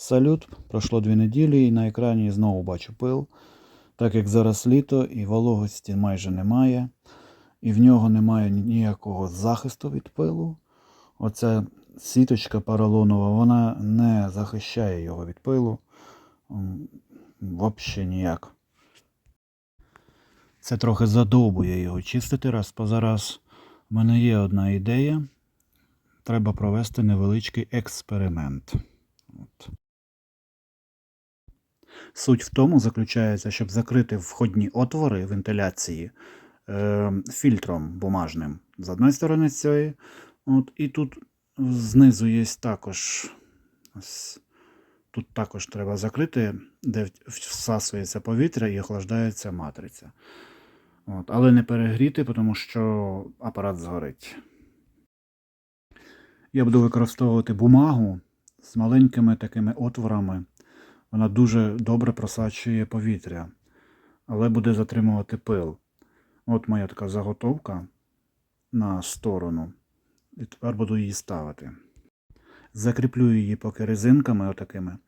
Салют, пройшло дві неділі і на екрані знову бачу пил. Так як зараз літо і вологості майже немає, і в нього немає ніякого захисту від пилу. Оця сіточка поролонова, вона не захищає його від пилу. Взагалі ніяк. Це трохи задовбує його чистити раз позараз. У мене є одна ідея. Треба провести невеличкий експеримент. От. Суть в тому заключається, щоб закрити входні отвори вентиляції е, фільтром бумажним з одної сторони цієї. От, і тут знизу є також. Тут також треба закрити, де всасується повітря і охлаждається матриця. От, але не перегріти, тому що апарат згорить. Я буду використовувати бумагу з маленькими такими отворами. Вона дуже добре просачує повітря, але буде затримувати пил. От моя така заготовка на сторону. І тепер буду її ставити. Закріплю її поки резинками отакими.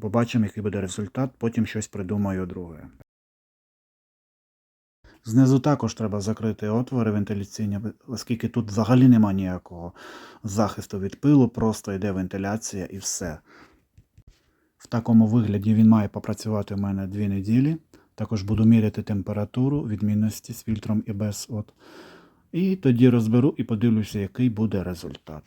Побачимо, який буде результат, потім щось придумаю друге. Знизу також треба закрити отвори вентиляційні, оскільки тут взагалі нема ніякого захисту від пилу, просто йде вентиляція і все. Такому вигляді він має попрацювати у мене 2 неділі. Також буду міряти температуру, відмінності з фільтром і без. От. І тоді розберу і подивлюся, який буде результат.